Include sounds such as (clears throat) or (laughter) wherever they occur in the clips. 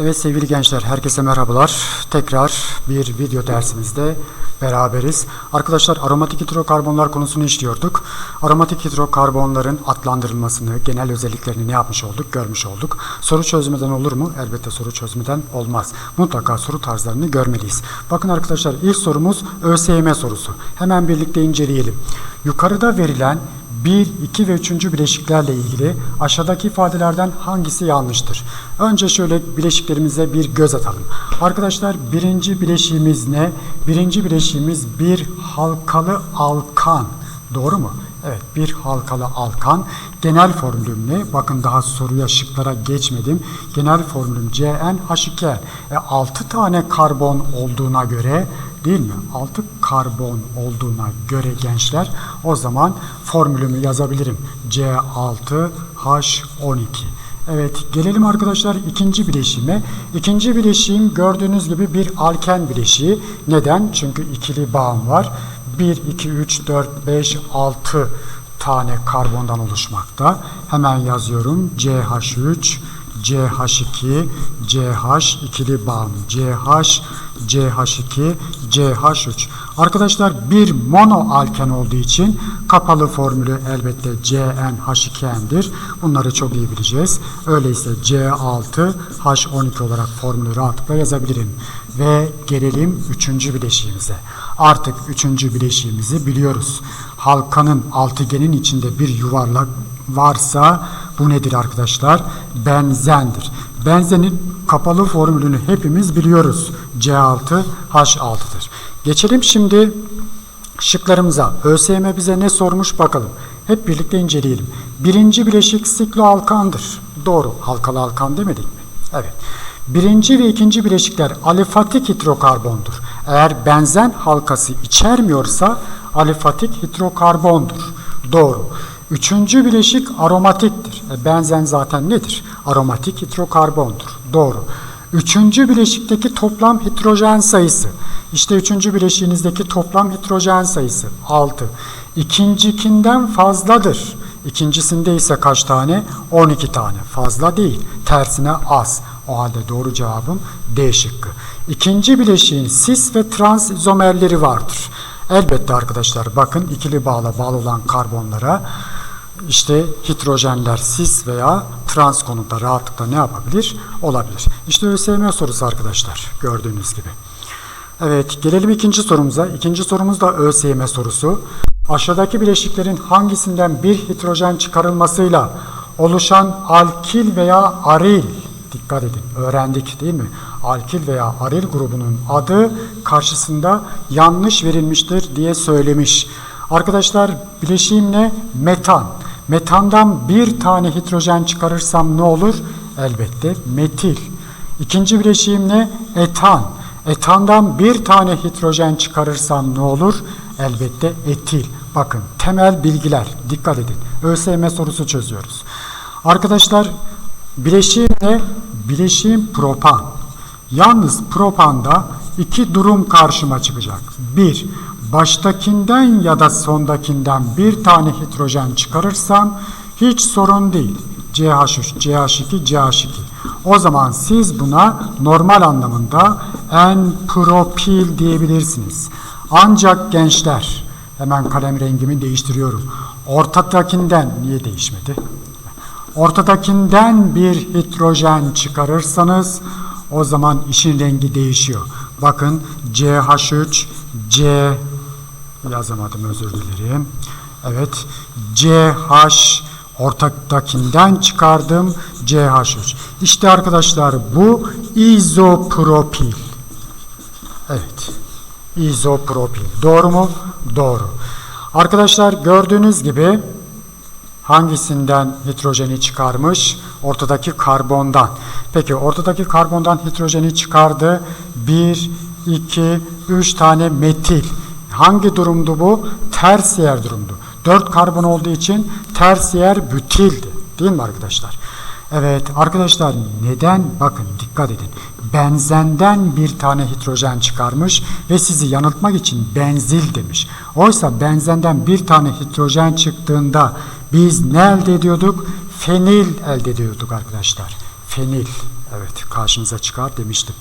Evet sevgili gençler, herkese merhabalar. Tekrar bir video dersimizde beraberiz. Arkadaşlar aromatik hidrokarbonlar konusunu işliyorduk. Aromatik hidrokarbonların adlandırılmasını, genel özelliklerini ne yapmış olduk, görmüş olduk. Soru çözmeden olur mu? Elbette soru çözmeden olmaz. Mutlaka soru tarzlarını görmeliyiz. Bakın arkadaşlar ilk sorumuz ÖSYM sorusu. Hemen birlikte inceleyelim. Yukarıda verilen 1, 2 ve 3. bileşiklerle ilgili aşağıdaki ifadelerden hangisi yanlıştır? Önce şöyle bileşiklerimize bir göz atalım. Arkadaşlar birinci bileşiğimiz ne? Birinci bileşiğimiz bir halkalı alkan. Doğru mu? Evet bir halkalı alkan. Genel formülüm ne? Bakın daha soruya şıklara geçmedim. Genel formülüm CnH2. E, 6 tane karbon olduğuna göre değil mi? 6 karbon olduğuna göre gençler o zaman formülümü yazabilirim. C6H12. Evet gelelim arkadaşlar ikinci bileşime. İkinci bileşiğim gördüğünüz gibi bir alken bileşiği. Neden? Çünkü ikili bağım var. 1, 2, 3, 4, 5, 6 tane karbondan oluşmakta. Hemen yazıyorum. CH3, CH2, CH ikili bağım. CH, CH2, CH3. Arkadaşlar bir mono alken olduğu için kapalı formülü elbette CnH2n'dir. Bunları çok iyi bileceğiz. Öyleyse C6H12 olarak formülü rahatlıkla yazabilirim. Ve gelelim üçüncü bileşiğimize. Artık üçüncü bileşiğimizi biliyoruz. Halkanın altıgenin içinde bir yuvarlak varsa bu nedir arkadaşlar? Benzendir. Benzenin kapalı formülünü hepimiz biliyoruz. C6H6'dır. Geçelim şimdi şıklarımıza. ÖSYM bize ne sormuş bakalım. Hep birlikte inceleyelim. Birinci bileşik sikloalkandır. Doğru. Halkalı alkan demedik mi? Evet. Birinci ve ikinci bileşikler alifatik hidrokarbondur. Eğer benzen halkası içermiyorsa alifatik hidrokarbondur. Doğru. Üçüncü bileşik aromatiktir. E, benzen zaten nedir? Aromatik hidrokarbondur. Doğru. Üçüncü bileşikteki toplam hidrojen sayısı. İşte üçüncü bileşiğinizdeki toplam hidrojen sayısı 6. İkincikinden fazladır. İkincisinde ise kaç tane? 12 tane. Fazla değil. Tersine az. O halde doğru cevabım D şıkkı. İkinci bileşiğin sis ve trans izomerleri vardır. Elbette arkadaşlar bakın ikili bağla bağlı olan karbonlara işte hidrojenler sis veya trans konumda rahatlıkla ne yapabilir? Olabilir. İşte ÖSYM sorusu arkadaşlar gördüğünüz gibi. Evet gelelim ikinci sorumuza. İkinci sorumuz da ÖSYM sorusu. Aşağıdaki bileşiklerin hangisinden bir hidrojen çıkarılmasıyla oluşan alkil veya aril dikkat edin öğrendik değil mi? Alkil veya aril grubunun adı karşısında yanlış verilmiştir diye söylemiş. Arkadaşlar bileşiğim ne? Metan. Metandan bir tane hidrojen çıkarırsam ne olur? Elbette metil. İkinci bileşiğim ne? Etan. Etandan bir tane hidrojen çıkarırsam ne olur? Elbette etil. Bakın temel bilgiler. Dikkat edin. ÖSYM sorusu çözüyoruz. Arkadaşlar bileşiğim ne? Bileşiğim propan. Yalnız propanda iki durum karşıma çıkacak. Bir, baştakinden ya da sondakinden bir tane hidrojen çıkarırsam hiç sorun değil. CH3, CH2, CH2. O zaman siz buna normal anlamında en-propil diyebilirsiniz. Ancak gençler, hemen kalem rengimi değiştiriyorum. Ortadakinden niye değişmedi? Ortadakinden bir hidrojen çıkarırsanız o zaman işin rengi değişiyor. Bakın CH3, C yazamadım özür dilerim. Evet CH ortaktakinden çıkardım CH3. İşte arkadaşlar bu izopropil. Evet. İzopropil. Doğru mu? Doğru. Arkadaşlar gördüğünüz gibi hangisinden hidrojeni çıkarmış? Ortadaki karbondan. Peki ortadaki karbondan hidrojeni çıkardı. 1, 2, 3 tane metil. Hangi durumdu bu? Tersiyer durumdu. 4 karbon olduğu için tersiyer bütildi. Değil mi arkadaşlar? Evet arkadaşlar neden? Bakın dikkat edin. Benzenden bir tane hidrojen çıkarmış ve sizi yanıltmak için benzil demiş. Oysa benzenden bir tane hidrojen çıktığında biz ne elde ediyorduk? Fenil elde ediyorduk arkadaşlar. fenil. Evet karşınıza çıkar demiştim.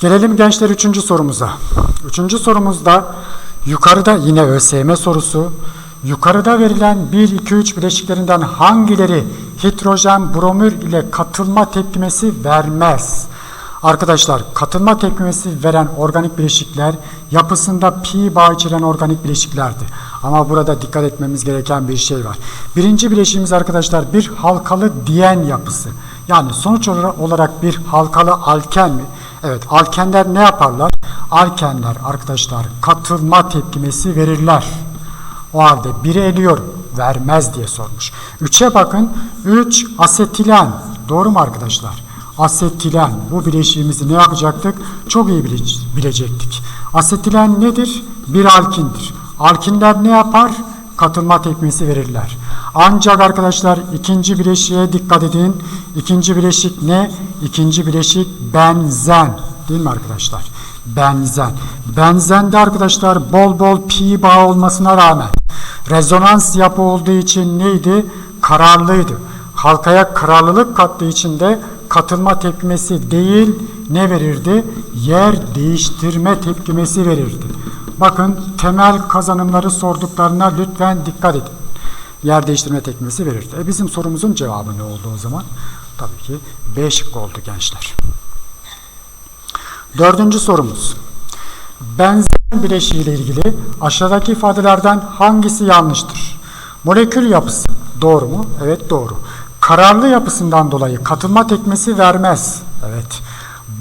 Gelelim gençler üçüncü sorumuza. Üçüncü sorumuzda yukarıda yine ÖSYM sorusu. Yukarıda verilen 1, 2, 3 bileşiklerinden hangileri hidrojen bromür ile katılma tepkimesi vermez? Arkadaşlar katılma tepkimesi veren organik bileşikler yapısında pi bağ içeren organik bileşiklerdi. Ama burada dikkat etmemiz gereken bir şey var. Birinci bileşiğimiz arkadaşlar bir halkalı diyen yapısı. Yani sonuç olarak bir halkalı alken mi? Evet alkenler ne yaparlar? Alkenler arkadaşlar katılma tepkimesi verirler. O halde biri eliyorum vermez diye sormuş. 3'e bakın 3 asetilen doğru mu arkadaşlar? Asetilen bu bileşiğimizi ne yapacaktık? Çok iyi bile bilecektik. Asetilen nedir? Bir alkindir. Alkinler ne yapar? Katılma tepkimesi verirler. Ancak arkadaşlar ikinci bileşiğe dikkat edin. İkinci bileşik ne? İkinci bileşik benzen. Değil mi arkadaşlar? Benzen. Benzende arkadaşlar bol bol pi bağ olmasına rağmen rezonans yapı olduğu için neydi? Kararlıydı. Halkaya kararlılık kattığı için de katılma tepkimesi değil ne verirdi? Yer değiştirme tepkimesi verirdi. Bakın temel kazanımları sorduklarına lütfen dikkat edin. Yer değiştirme tepkimesi verirdi. E bizim sorumuzun cevabı ne oldu o zaman? Tabii ki B şıkkı oldu gençler. Dördüncü sorumuz. Benzer bileşiği ile ilgili aşağıdaki ifadelerden hangisi yanlıştır? Molekül yapısı doğru mu? Evet doğru. Kararlı yapısından dolayı katılma tepkimesi vermez. Evet.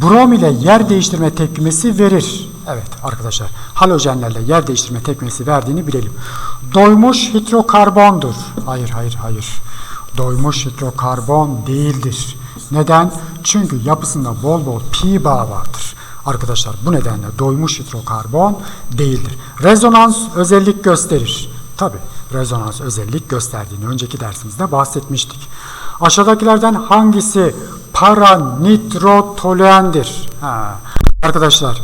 Brom ile yer değiştirme tepkimesi verir. Evet arkadaşlar halojenlerle yer değiştirme tepkimesi verdiğini bilelim. Doymuş hidrokarbondur. Hayır hayır hayır. Doymuş hidrokarbon değildir. Neden? Çünkü yapısında bol bol pi bağ vardır. Arkadaşlar bu nedenle doymuş hidrokarbon değildir. Rezonans özellik gösterir. Tabi rezonans özellik gösterdiğini önceki dersimizde bahsetmiştik. Aşağıdakilerden hangisi paranitrotoluendir? Ha. Arkadaşlar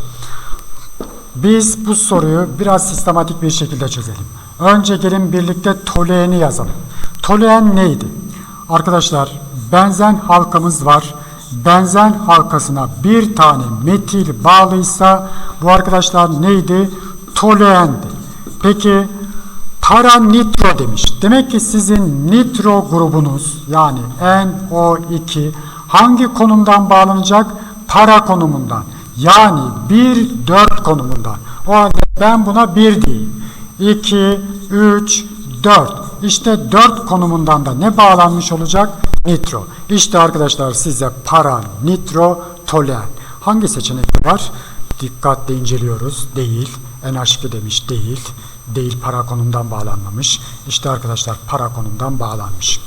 biz bu soruyu biraz sistematik bir şekilde çözelim. Önce gelin birlikte tolueni yazalım. Toluen neydi? Arkadaşlar benzen halkamız var. Benzen halkasına bir tane metil bağlıysa bu arkadaşlar neydi? Toluendi. Peki para nitro demiş. Demek ki sizin nitro grubunuz yani NO2 hangi konumdan bağlanacak? Para konumundan. Yani 1, 4 konumundan. O halde ben buna 1 diyeyim. 2, 3, 4. İşte 4 konumundan da ne bağlanmış olacak? Nitro. İşte arkadaşlar size para, nitro, toluen. Hangi seçenek var? Dikkatle inceliyoruz. Değil. NH2 demiş. Değil. Değil para konumdan bağlanmamış. İşte arkadaşlar para konumdan bağlanmış.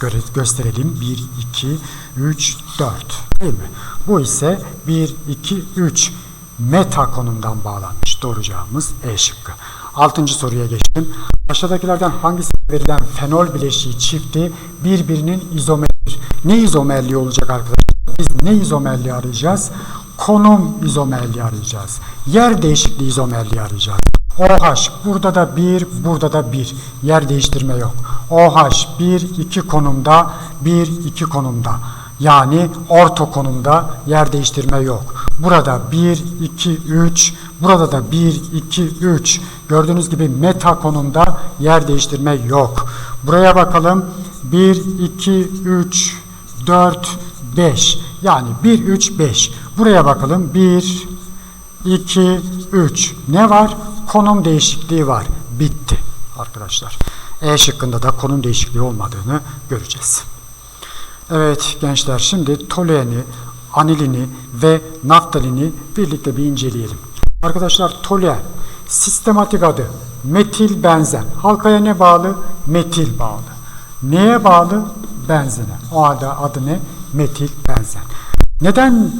Göre, gösterelim. 1, 2, 3, 4. Değil mi? Bu ise 1, 2, 3 meta konumdan bağlanmış. Doğru cevabımız E şıkkı. Altıncı soruya geçtim. Aşağıdakilerden hangisi verilen fenol bileşiği çifti birbirinin izomeridir? Ne izomerliği olacak arkadaşlar? Biz ne izomerliği arayacağız? Konum izomerliği arayacağız. Yer değişikliği izomerliği arayacağız. OH burada da 1, burada da 1. Yer değiştirme yok. OH 1, 2 konumda, 1, 2 konumda. Yani orto konumda yer değiştirme yok. Burada 1, 2, 3, burada da 1, 2, 3. Gördüğünüz gibi meta konumda yer değiştirme yok. Buraya bakalım. 1, 2, 3, 4, 5. Yani 1, 3, 5. Buraya bakalım. 1, 2, 3. Ne var? Konum değişikliği var. Bitti arkadaşlar. E şıkkında da konum değişikliği olmadığını göreceğiz. Evet gençler şimdi tolueni, anilini ve naftalini birlikte bir inceleyelim. Arkadaşlar toluen sistematik adı metil benzen. Halkaya ne bağlı? Metil bağlı. Neye bağlı? Benzene. O halde adı ne? Metil benzen. Neden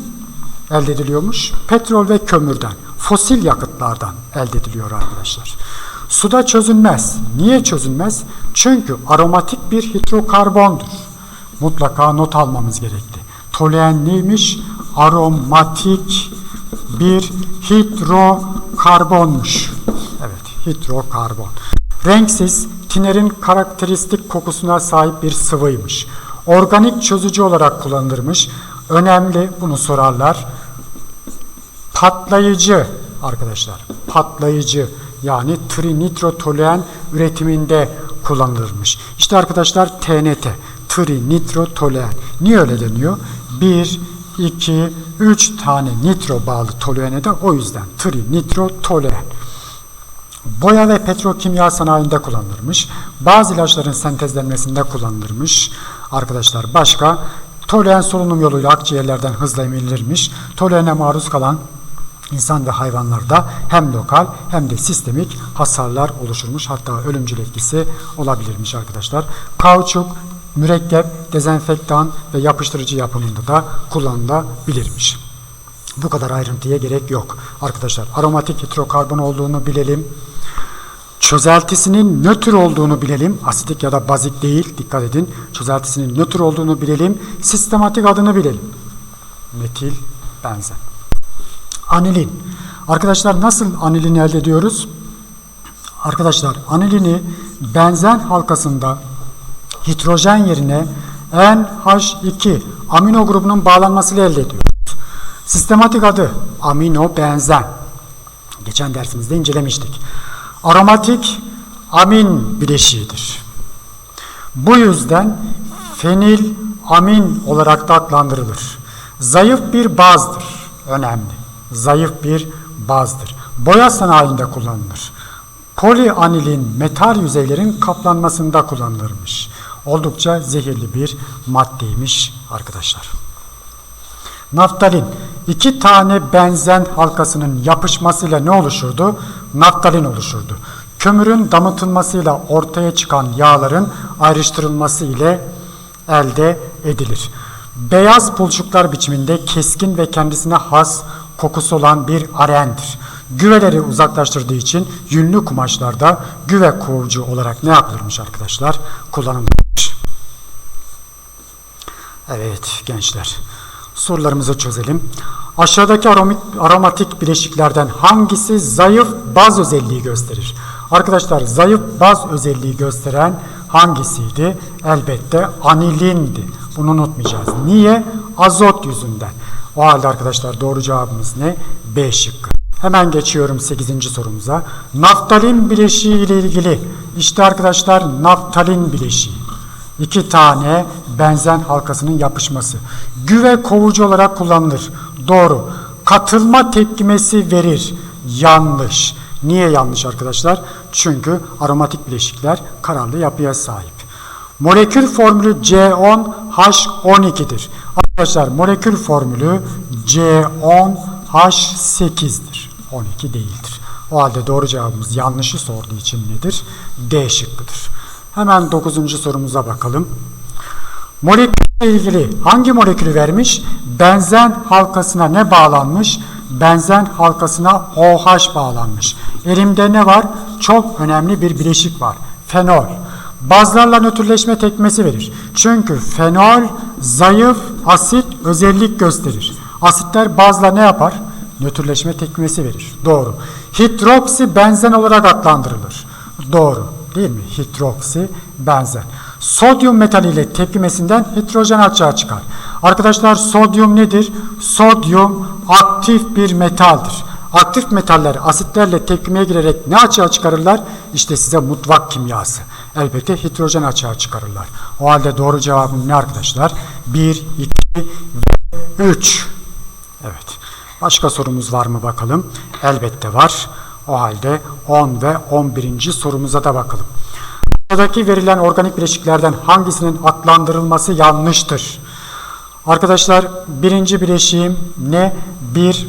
elde ediliyormuş? Petrol ve kömürden, fosil yakıtlardan elde ediliyor arkadaşlar. Suda çözünmez. Niye çözünmez? Çünkü aromatik bir hidrokarbondur. Mutlaka not almamız gerekti. Toluen neymiş? Aromatik bir hidrokarbonmuş. Evet, hidrokarbon. Renksiz, tinerin karakteristik kokusuna sahip bir sıvıymış. Organik çözücü olarak kullanılırmış. Önemli bunu sorarlar. Patlayıcı arkadaşlar. Patlayıcı yani trinitrotoluen üretiminde kullanılırmış. İşte arkadaşlar TNT. Trinitrotoluen. Niye öyle deniyor? 1, 2, 3 tane nitro bağlı toluene de o yüzden trinitrotoluen. Boya ve petrokimya sanayinde kullanılırmış. Bazı ilaçların sentezlenmesinde kullanılırmış. Arkadaşlar başka toluen solunum yoluyla akciğerlerden hızla emilirmiş. Toluene maruz kalan insan ve hayvanlarda hem lokal hem de sistemik hasarlar oluşurmuş. Hatta ölümcül etkisi olabilirmiş arkadaşlar. Kauçuk, mürekkep, dezenfektan ve yapıştırıcı yapımında da kullanılabilirmiş. Bu kadar ayrıntıya gerek yok. Arkadaşlar aromatik hidrokarbon olduğunu bilelim. Çözeltisinin nötr olduğunu bilelim. Asitik ya da bazik değil. Dikkat edin. Çözeltisinin nötr olduğunu bilelim. Sistematik adını bilelim. Metil benzen. Anilin. Arkadaşlar nasıl anilini elde ediyoruz? Arkadaşlar anilini benzen halkasında hidrojen yerine NH2 amino grubunun bağlanmasıyla elde ediyoruz. Sistematik adı amino benzen. Geçen dersimizde incelemiştik. Aromatik amin bileşiğidir. Bu yüzden fenil amin olarak da adlandırılır. Zayıf bir bazdır. Önemli. Zayıf bir bazdır. Boya sanayinde kullanılır. Polianilin metal yüzeylerin kaplanmasında kullanılırmış. Oldukça zehirli bir maddeymiş arkadaşlar. Naftalin. iki tane benzen halkasının yapışmasıyla ne oluşurdu? Naftalin oluşurdu. Kömürün damıtılmasıyla ortaya çıkan yağların ayrıştırılması ile elde edilir. Beyaz pulçuklar biçiminde keskin ve kendisine has kokusu olan bir arendir. Güveleri uzaklaştırdığı için yünlü kumaşlarda güve kovucu olarak ne yapılırmış arkadaşlar? Kullanılmış. Evet gençler. Sorularımızı çözelim. Aşağıdaki aromik, aromatik bileşiklerden hangisi zayıf baz özelliği gösterir? Arkadaşlar zayıf baz özelliği gösteren hangisiydi? Elbette anilindi. Bunu unutmayacağız. Niye? Azot yüzünden. O halde arkadaşlar doğru cevabımız ne? B şıkkı. Hemen geçiyorum 8. sorumuza. Naftalin bileşiği ile ilgili. İşte arkadaşlar naftalin bileşiği. İki tane benzen halkasının yapışması. Güve kovucu olarak kullanılır. Doğru. Katılma tepkimesi verir. Yanlış. Niye yanlış arkadaşlar? Çünkü aromatik bileşikler kararlı yapıya sahip. Molekül formülü C10H12'dir. Arkadaşlar molekül formülü C10H8'dir. 12 değildir. O halde doğru cevabımız yanlışı sorduğu için nedir? D şıkkıdır. Hemen 9. sorumuza bakalım. Molekülle ilgili hangi molekülü vermiş? Benzen halkasına ne bağlanmış? Benzen halkasına OH bağlanmış. Elimde ne var? Çok önemli bir bileşik var. Fenol. Bazlarla nötrleşme tekmesi verir. Çünkü fenol zayıf asit özellik gösterir. Asitler bazla ne yapar? Nötrleşme tekmesi verir. Doğru. Hidroksi benzen olarak adlandırılır. Doğru. Değil mi? Hidroksi benzen. Sodyum metaliyle tepkimesinden hidrojen açığa çıkar. Arkadaşlar sodyum nedir? Sodyum aktif bir metaldir. Aktif metaller asitlerle tepkimeye girerek ne açığa çıkarırlar? İşte size mutfak kimyası. Elbette hidrojen açığa çıkarırlar. O halde doğru cevabım ne arkadaşlar? 1, 2 ve 3. Evet. Başka sorumuz var mı bakalım? Elbette var. O halde 10 ve 11. sorumuza da bakalım. Buradaki verilen organik bileşiklerden hangisinin adlandırılması yanlıştır? Arkadaşlar birinci bileşiğim ne? Bir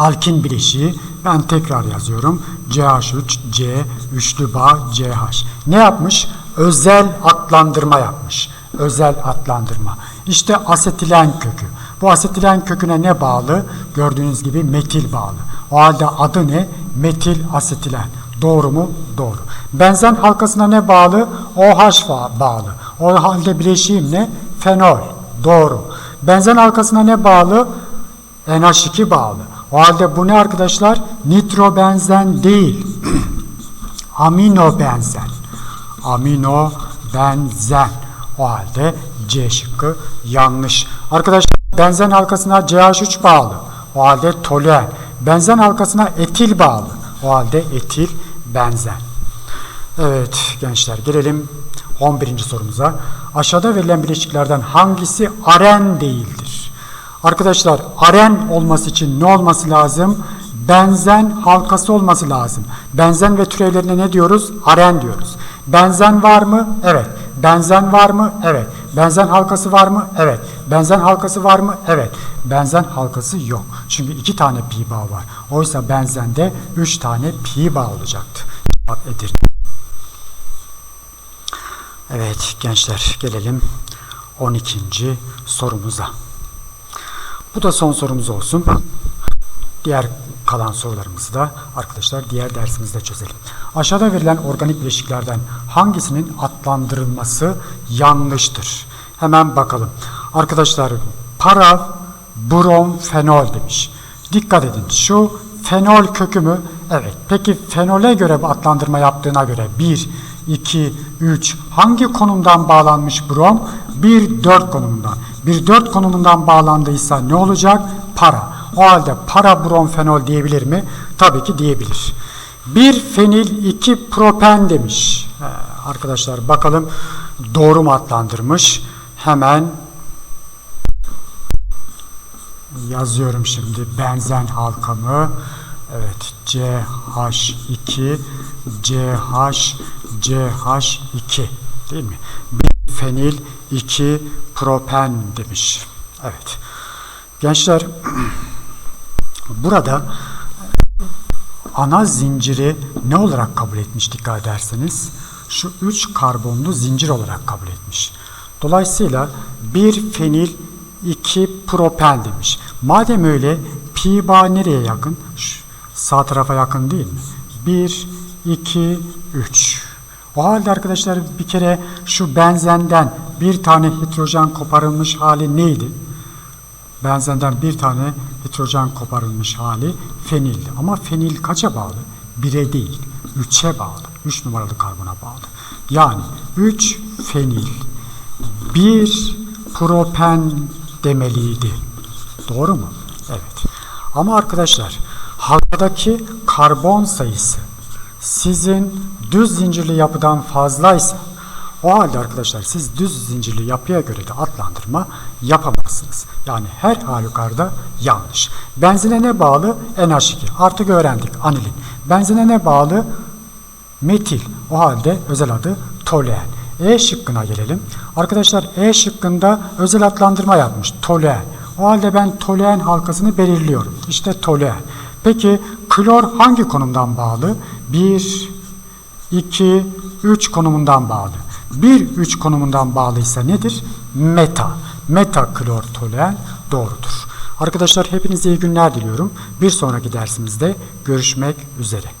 alkin bileşiği. Ben tekrar yazıyorum. CH3, C, üçlü bağ, CH. Ne yapmış? Özel adlandırma yapmış. Özel adlandırma. İşte asetilen kökü. Bu asetilen köküne ne bağlı? Gördüğünüz gibi metil bağlı. O halde adı ne? Metil asetilen. Doğru mu? Doğru. Benzen halkasına ne bağlı? OH bağlı. O halde bileşiğim ne? Fenol. Doğru. Benzen halkasına ne bağlı? NH2 bağlı. O halde bu ne arkadaşlar? Nitrobenzen değil. (clears throat) Amino benzen. Amino benzen. O halde C şıkkı yanlış. Arkadaşlar benzen halkasına CH3 bağlı. O halde toluen. Benzen halkasına etil bağlı. O halde etil benzen. Evet gençler gelelim 11. sorumuza. Aşağıda verilen bileşiklerden hangisi aren değildir? Arkadaşlar aren olması için ne olması lazım? Benzen halkası olması lazım. Benzen ve türevlerine ne diyoruz? Aren diyoruz. Benzen var mı? Evet. Benzen var mı? Evet. Benzen halkası var mı? Evet. Benzen halkası var mı? Evet. Benzen halkası yok. Çünkü iki tane pi bağ var. Oysa benzende üç tane pi bağ olacaktı. Edirne. Evet gençler gelelim 12. sorumuza. Bu da son sorumuz olsun. Diğer kalan sorularımızı da arkadaşlar diğer dersimizde çözelim. Aşağıda verilen organik bileşiklerden hangisinin adlandırılması yanlıştır? Hemen bakalım. Arkadaşlar parav, brom, fenol demiş. Dikkat edin şu fenol kökü mü? Evet. Peki fenole göre adlandırma yaptığına göre 1, 2, 3 hangi konumdan bağlanmış brom? 1, 4 konumundan. 1, 4 konumundan bağlandıysa ne olacak? Para. O halde para brom fenol diyebilir mi? Tabii ki diyebilir. 1 fenil 2 propen demiş. Ee, arkadaşlar bakalım doğru mu adlandırmış? Hemen yazıyorum şimdi benzen halkamı. Evet CH2 CH CH2 değil mi? Fenil 2 propen demiş. Evet. Gençler (clears throat) burada ana zinciri ne olarak kabul etmiş dikkat ederseniz şu 3 karbonlu zincir olarak kabul etmiş. Dolayısıyla bir fenil 2 propen demiş. Madem öyle pi bağ nereye yakın? Şu sağ tarafa yakın değil mi? 1, 2, 3. O halde arkadaşlar bir kere şu benzenden bir tane hidrojen koparılmış hali neydi? Benzenden bir tane hidrojen koparılmış hali fenildi. Ama fenil kaça bağlı? 1'e değil, 3'e bağlı. 3 numaralı karbona bağlı. Yani 3 fenil, 1 propen demeliydi. Doğru mu? Evet. Ama arkadaşlar halkadaki karbon sayısı sizin düz zincirli yapıdan fazlaysa o halde arkadaşlar siz düz zincirli yapıya göre de adlandırma yapamazsınız. Yani her halükarda yanlış. Benzine ne bağlı? NH2. Artık öğrendik anilin. Benzine ne bağlı? Metil. O halde özel adı toluen. E şıkkına gelelim. Arkadaşlar E şıkkında özel adlandırma yapmış. Toluen. O halde ben toluen halkasını belirliyorum. İşte toluen. Peki klor hangi konumdan bağlı? 1, 2, 3 konumundan bağlı. 1, 3 konumundan bağlıysa nedir? Meta. Meta klor toluen doğrudur. Arkadaşlar hepinize iyi günler diliyorum. Bir sonraki dersimizde görüşmek üzere.